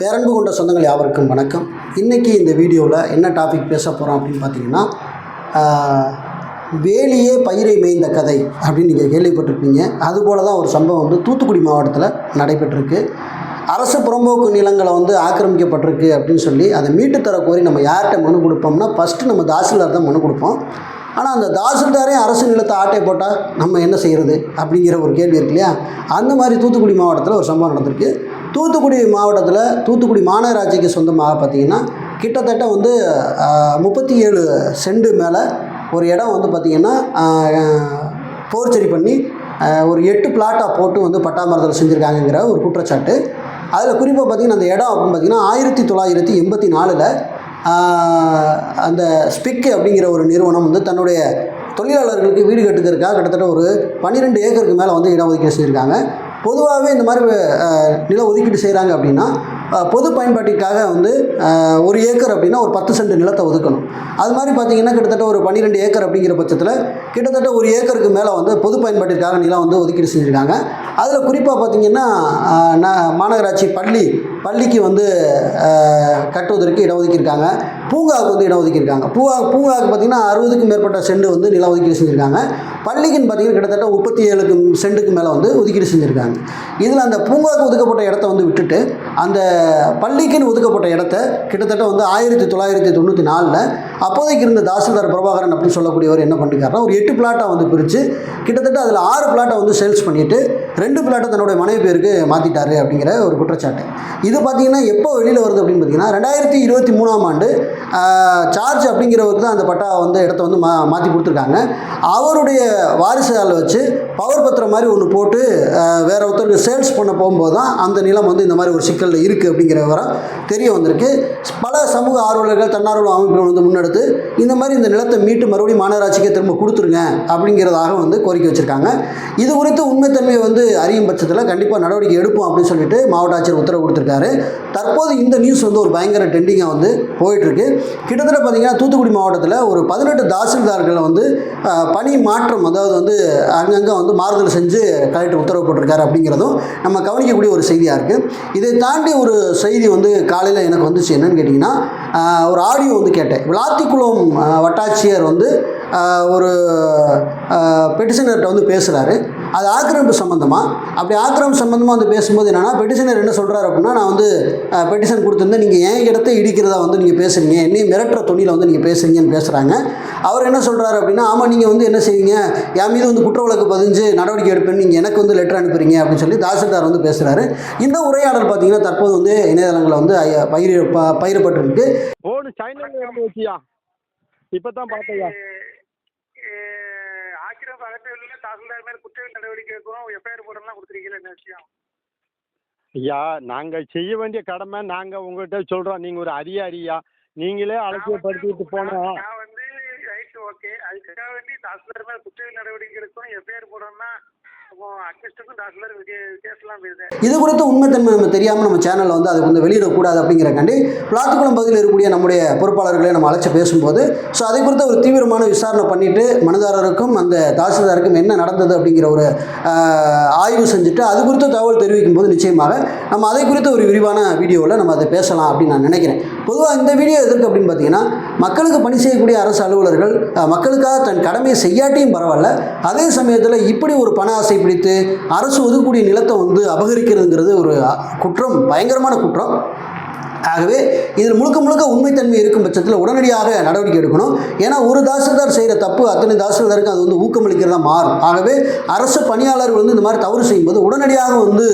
பேரன்பு கொண்ட சொந்தங்கள் யாவருக்கும் வணக்கம். இன்றைக்கி இந்த வீடியோவில் என்ன டாபிக் பேச போகிறோம் அப்படின்னு பார்த்தீங்கன்னா வேலியே பயிரை மேய்ந்த கதை அப்படின்னு நீங்கள் கேள்விப்பட்டிருப்பீங்க. அதுபோல தான் ஒரு சம்பவம் வந்து தூத்துக்குடி மாவட்டத்தில் நடைபெற்றிருக்கு. அரசு புறம்போக்கு நிலங்களை வந்து ஆக்கிரமிக்கப்பட்டிருக்கு அப்படின்னு சொல்லி அதை மீட்டு தர கோரி நம்ம யார்கிட்ட மனு கொடுப்போம்னா ஃபஸ்ட்டு நம்ம தாசில்தார் தான் மனு கொடுப்போம். ஆனால் அந்த தாசில்தாரே அரசு நிலத்தை ஆட்டை போட்டால் நம்ம என்ன செய்கிறது அப்படிங்கிற ஒரு கேள்வி இருக்கு இல்லையா? அந்த மாதிரி தூத்துக்குடி மாவட்டத்தில் ஒரு சம்பவம் நடந்திருக்கு. தூத்துக்குடி மாவட்டத்தில் தூத்துக்குடி மாநகராட்சிக்கு சொந்தமாக பார்த்திங்கன்னா கிட்டத்தட்ட வந்து முப்பத்தி ஏழு செண்டு மேலே ஒரு இடம் வந்து பார்த்திங்கன்னா போர்ச்சரி பண்ணி ஒரு எட்டு பிளாட்டாக போட்டு வந்து பட்டாமரத்தில் செஞ்சுருக்காங்கங்கிற ஒரு குற்றச்சாட்டு. அதில் குறிப்பாக பார்த்திங்கன்னா அந்த இடம் அப்படின்னு பார்த்திங்கன்னா ஆயிரத்தி தொள்ளாயிரத்தி எண்பத்தி நாலில் அந்த ஸ்பிக் அப்படிங்கிற ஒரு நிறுவனம் வந்து தன்னுடைய தொழிலாளர்களுக்கு வீடு கட்டுக்கிறதுக்காக கிட்டத்தட்ட ஒரு பன்னிரெண்டு ஏக்கருக்கு மேலே வந்து இடம் செஞ்சுருக்காங்க பொதுவாகவே இந்த மாதிரி நில ஒதுக்கீடு செய்கிறாங்க அப்படின்னா பொது பயன்பாட்டிற்காக வந்து ஒரு ஏக்கர் அப்படின்னா ஒரு பத்து சென்ட் நிலத்தை ஒதுக்கணும். அது மாதிரி பார்த்தீங்கன்னா கிட்டத்தட்ட ஒரு பன்னிரெண்டு ஏக்கர் அப்படிங்கிற பட்சத்தில் கிட்டத்தட்ட ஒரு ஏக்கருக்கு மேலே வந்து பொது பயன்பாட்டிற்காக நிலம் வந்து ஒதுக்கீடு செஞ்சுருக்காங்க. அதில் குறிப்பாக பார்த்தீங்கன்னா மாநகராட்சி பள்ளி பள்ளிக்கு வந்து கட்டுவதற்கு இடம் ஒதுக்கியிருக்காங்க பூங்காவுக்கு வந்து இடம் ஒதுக்கியிருக்காங்க பூங்கா பூங்காவுக்கு பார்த்திங்கன்னா அறுபதுக்கும் மேற்பட்ட செண்டு வந்து நிலம் ஒதுக்கீடு செஞ்சுருக்காங்க. பள்ளிக்குன்னு பார்த்தீங்கன்னா கிட்டத்தட்ட முப்பத்தி ஏழுக்கு செண்டுக்கு மேலே வந்து ஒதுக்கீடு செஞ்சுருக்காங்க. இதில் அந்த பூங்காவுக்கு ஒதுக்கப்பட்ட இடத்த வந்து விட்டுட்டு அந்த பள்ளிக்குன்னு ஒதுக்கப்பட்ட இடத்த கிட்டத்தட்ட வந்து ஆயிரத்தி தொள்ளாயிரத்தி தொண்ணூற்றி நாலில் அப்போதைக்கு இருந்த தாசில்தார் பிரபாகரன் அப்படின்னு சொல்லக்கூடியவர் என்ன பண்ணிருக்காருன்னா ஒரு எட்டு பிளாட்டாக வந்து பிரித்து கிட்டத்தட்ட அதில் ஆறு பிளாட்டை வந்து சேல்ஸ் பண்ணிவிட்டு ரெண்டு பிளாட்டை தன்னுடைய மனைவி பேருக்கு மாற்றிட்டாரு அப்படிங்கிற ஒரு குற்றச்சாட்டு. இது பார்த்தீங்கன்னா எப்போ வெளியில் வருது அப்படின்னு பார்த்தீங்கன்னா ரெண்டாயிரத்தி இருபத்தி மூணாம் ஆண்டு சார்ஜ் அப்படிங்கிறவருக்கு தான் அந்த பட்டா வந்து இடத்த வந்து மா மாற்றி கொடுத்துருக்காங்க. அவருடைய வாரிசுகளை வச்சு பவர் பத்திரம் மாதிரி ஒன்று போட்டு வேற ஒருத்தருக்கு சேல்ஸ் பண்ண போகும்போது தான் அந்த நிலம் வந்து இந்த மாதிரி ஒரு சிக்கலில் இருக்குது அப்படிங்கிற விவரம் தெரிய வந்திருக்கு. பல சமூக ஆர்வலர்கள் தன்னார்வல அமைப்புகள் வந்து முன்னெடுத்து இந்த மாதிரி இந்த நிலத்தை மீட்டு மறுபடியும் மாநகராட்சிக்கே திரும்ப கொடுத்துருங்க அப்படிங்கிறதாக வந்து கோரிக்கை வச்சுருக்காங்க. இது குறித்து உண்மைத்தன்மையை வந்து அறியும் பட்சத்தில் கண்டிப்பாக நடவடிக்கை எடுப்போம் அப்படின்னு சொல்லிட்டு மாவட்ட ஆட்சியர் உத்தரவு கொடுத்துருக்காரு. தற்போது இந்த நியூஸ் வந்து ஒரு பயங்கர ட்ரெண்டிங்காக வந்து போயிட்டுருக்கு. கிட்டத்தட்ட பார்த்தீங்கன்னா தூத்துக்குடி மாவட்டத்தில் ஒரு பதினெட்டு தாசில்தார்களை வந்து பணி மாற்றம் அதாவது வந்து அங்கங்கே வந்து மாறுதல் செஞ்சு கலெக்டர் உத்தரவு போட்டிருக்காரு அப்படிங்கிறதும் நம்ம கவனிக்கக்கூடிய ஒரு செய்தியாக இருக்குது இதை தாண்டி ஒரு செய்தி வந்து காலையில் எனக்கு வந்துச்சு என்னன்னு கேட்டிங்கன்னா ஒரு ஆடியோ வந்து கேட்டேன். விளாத்திக்குளம் ஆத்திக்குளம் வட்டாட்சியர் வந்து ஒரு பெட்டிஷனர்கிட்ட வந்து பேசுகிறாரு அது ஆக்கிரமிப்பு சம்மந்தமாக அப்படி ஆக்கிரமிப்பு சம்மந்தமாக வந்து பேசும்போது என்னென்னா பெட்டிஷனர் என்ன சொல்கிறார் அப்படின்னா நான் வந்து பெட்டிஷன் கொடுத்துருந்தேன் நீங்கள் என் இடத்த இடிக்கிறதா வந்து நீங்கள் பேசுகிறீங்க என்னையும் மிரட்டுற துணியில் வந்து நீங்கள் பேசுகிறீங்கன்னு பேசுகிறாங்க அவர் என்ன சொல்கிறாரு அப்படின்னா ஆமாம் நீங்கள் வந்து என்ன செய்வீங்க? என் மீது வந்து குற்ற வழக்கு பதிஞ்சு நடவடிக்கை எடுப்பேன்னு நீங்கள் எனக்கு வந்து லெட்டர் அனுப்புறீங்க அப்படின்னு சொல்லி தாசில்தார் வந்து பேசுகிறாரு இந்த உரையாடல் பார்த்தீங்கன்னா தற்போது வந்து இணையதளங்களில் வந்து பயிர் பயிரி பயிரப்பட்டிருக்கு. இப்போ தான் பார்த்தையா அகற்றவில்லை தாசில்தார் மேல் குற்றவியல் நடவடிக்கை எடுக்கணும் எஃப்ஐஆர் போடலாம் கொடுத்துருக்கீங்களா என்ன விஷயம்? ஐயா நாங்க செய்ய வேண்டிய கடமை நாங்க உங்ககிட்ட சொல்றோம். நீங்க ஒரு அதிகாரியா நீங்களே அலட்சியப்படுத்திட்டு போனா நான் வந்து ரைட் ஓகே அதுக்காக வேண்டி தாசில்தார் மேல் குற்றவியல் நடவடிக்கை எடுக்கணும் எஃப்ஐஆர் போடணும்னா இது குறித்து உண்மை தன்மை இது உண்மைத்தன்மை நம்ம தெரியாமல் நம்ம சேனலில் வந்து அதுக்கு வந்து வெளியிடக்கூடாது அப்படிங்கிறக்காண்டி பிளாத்துக்குளம் பகுதியில் இருக்கக்கூடிய நம்முடைய பொறுப்பாளர்களை நம்ம அழைச்சி பேசும்போது ஸோ அதை குறித்த ஒரு தீவிரமான விசாரணை பண்ணிட்டு மனுதாரருக்கும் அந்த தாசில்தாருக்கும் என்ன நடந்தது அப்படிங்கிற ஒரு ஆய்வு செஞ்சுட்டு அது குறித்த தகவல் தெரிவிக்கும் போது நிச்சயமாக நம்ம அதை குறித்த ஒரு விரிவான வீடியோவில் நம்ம அதை பேசலாம் அப்படின்னு நான் நினைக்கிறேன். பொதுவாக இந்த வீடியோ எதற்கு அப்படின்னு பார்த்தீங்கன்னா மக்களுக்கு பணி செய்யக்கூடிய அரசு அலுவலர்கள் மக்களுக்காக தன் கடமையை செய்யாட்டியும் பரவாயில்ல. அதே சமயத்தில் இப்படி ஒரு பண ஆசை பிடித்து அரசு ஒதுக்கக்கூடிய நிலத்தை வந்து அபகரிக்கிறதுங்கிறது ஒரு குற்றம் பயங்கரமான குற்றம். ஆகவே இதில் முழுக்க முழுக்க உண்மைத்தன்மை இருக்கும் பட்சத்தில் உடனடியாக நடவடிக்கை எடுக்கணும். ஏன்னா ஒரு தாசில்தார் செய்கிற தப்பு அத்தனை தாசில்தாருக்கு அது வந்து ஊக்கமளிக்கிறதா மாறும். ஆகவே அரசு பணியாளர்கள் வந்து இந்த மாதிரி தவறு செய்யும்போது உடனடியாக வந்து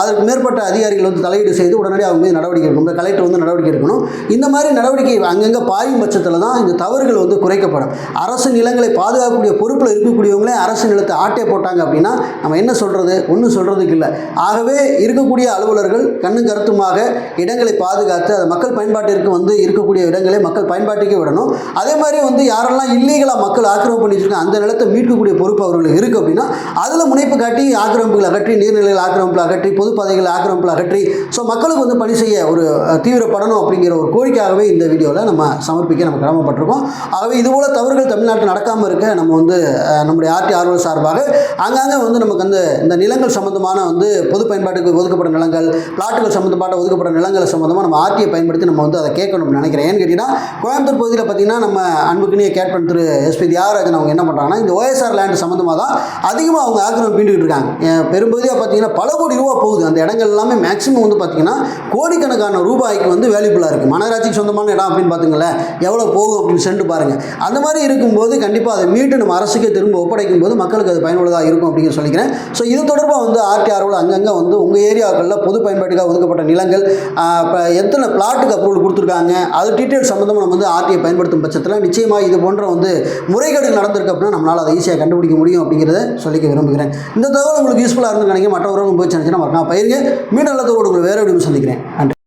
அதற்கு மேற்பட்ட அதிகாரிகள் வந்து தலையீடு செய்து உடனடியாக அவங்க மீது நடவடிக்கை எடுக்கணும். இந்த கலெக்டர் வந்து நடவடிக்கை எடுக்கணும். இந்த மாதிரி நடவடிக்கை அங்கங்கே பாயும் பட்சத்தில் தான் இந்த தவறுகள் வந்து குறைக்கப்படும். அரசு நிலங்களை பாதுகாக்கக்கூடிய பொறுப்பில் இருக்கக்கூடியவங்களே அரசு நிலத்தை ஆட்டே போட்டாங்க அப்படின்னா நம்ம என்ன சொல்கிறது ஒன்றும் சொல்கிறதுக்கு இல்லை. ஆகவே இருக்கக்கூடிய அலுவலர்கள் கண்ணும் கருத்துமாக இடங்களை பாதுகாத்து அது மக்கள் பயன்பாட்டிற்கு வந்து இருக்கக்கூடிய இடங்களை மக்கள் பயன்பாட்டுக்கே விடணும். அதே மாதிரி வந்து யாரெல்லாம் இல்லீகலாக மக்கள் ஆக்கிரமிப்பு பண்ணிட்டு அந்த நிலத்தை மீட்கக்கூடிய பொறுப்பு அவர்களுக்கு இருக்குது அப்படின்னா அதில் முனைப்பு காட்டி ஆக்கிரமிப்புகள் அகற்றி நீர்நிலைகள் ஆக்கிரமிப்புகள் அகற்றி பொதுப்பாதைகள் ஆக்கிரமிப்புகள் அகற்றி ஸோ மக்களுக்கு வந்து பணி செய்ய ஒரு தீவிரப்படணும் அப்படிங்கிற ஒரு கோரிக்கையாகவே இந்த வீடியோவில் நம்ம சமர்ப்பிக்க நம்ம கிளம்பப்பட்டிருக்கோம். ஆகவே இதுபோல் தவறுகள் தமிழ்நாட்டில் நடக்காமல் இருக்க நம்ம வந்து நம்முடைய ஆர்டி ஆர்வல் சார்பாக அங்கங்கே வந்து நமக்கு அந்த இந்த நிலங்கள் சம்பந்தமான வந்து பொது பயன்பாட்டுக்கு ஒதுக்கப்பட்ட நிலங்கள் பிளாட்டுகள் சம்மந்தப்பட்ட ஒதுக்கப்பட்ட நிலங்கள் சம்மந்தமாக நம்ம ஆர்டியை பயன்படுத்தி நம்ம வந்து அதை கேட்கணும்னு நினைக்கிறேன். ஏன்னு கேட்டிங்கன்னா கோயம்புத்தூர் பகுதியில் பார்த்தீங்கன்னா நம்ம அன்புக்குனிய கேட்பன் திரு எஸ்பி தியாகராஜன் அவங்க என்ன பண்ணுறாங்கன்னா இந்த ஓஎஸ்ஆர் லேண்ட் சம்மந்தமாக தான் அதிகமாக அவங்க ஆக்கிரமம் பீண்டுகிட்டு இருக்காங்க. பெரும்பகுதியாக பார்த்தீங்கன்னா பல கோடி ரூபா போகுது. அந்த இடங்கள் எல்லாமே மேக்ஸிமம் வந்து பார்த்தீங்கன்னா கோடிக்கணக்கான ரூபாய்க்கு வந்து வேல்யூபுளாக இருக்குது மாநகராட்சிக்கு சொந்தமான இடம் அப்படின்னு பார்த்துங்களேன் எவ்வளோ போகும் அப்படின்னு சென்று பாருங்கள் அந்த மாதிரி இருக்கும்போது கண்டிப்பாக அதை மீட்டு நம்ம அரசுக்கு திரும்ப ஒப்படைக்கும் போது மக்களுக்கு அது பயனுள்ளதாக இருக்கும் அப்படின்னு சொல்லிக்கிறேன். ஸோ இது தொடர்பாக வந்து ஆர்டிஆர்வில் அங்கங்கே வந்து உங்கள் ஏரியாக்களில் பொது பயன்பாட்டுக்காக ஒதுக்கப்பட்ட நிலங்கள் இப்போ எத்தனை பிளாட்டுக்கு அப்ரூவல் கொடுத்துருக்காங்க? அது டீட்டெயில் சம்மந்தமாக நம்ம வந்து ஆர்டிஐ பயன்படுத்தும் பட்சத்தில் நிச்சயமாக இது போன்ற வந்து முறைகேடுகள் நடந்திருக்கு அப்படின்னா நம்மளால் அதை ஈஸியாக கண்டுபிடிக்க முடியும் அப்படிங்கிறத சொல்லிக்க விரும்புகிறேன். இந்த தகவல் உங்களுக்கு யூஸ்ஃபுல்லாக இருந்து நினைக்க மற்றவர்களும் போய் நினச்சினா மறக்காம பயிருங்க மீண்டும் நல்லதோடு உங்களுக்கு வேறு எப்படி சந்திக்கிறேன். நன்றி.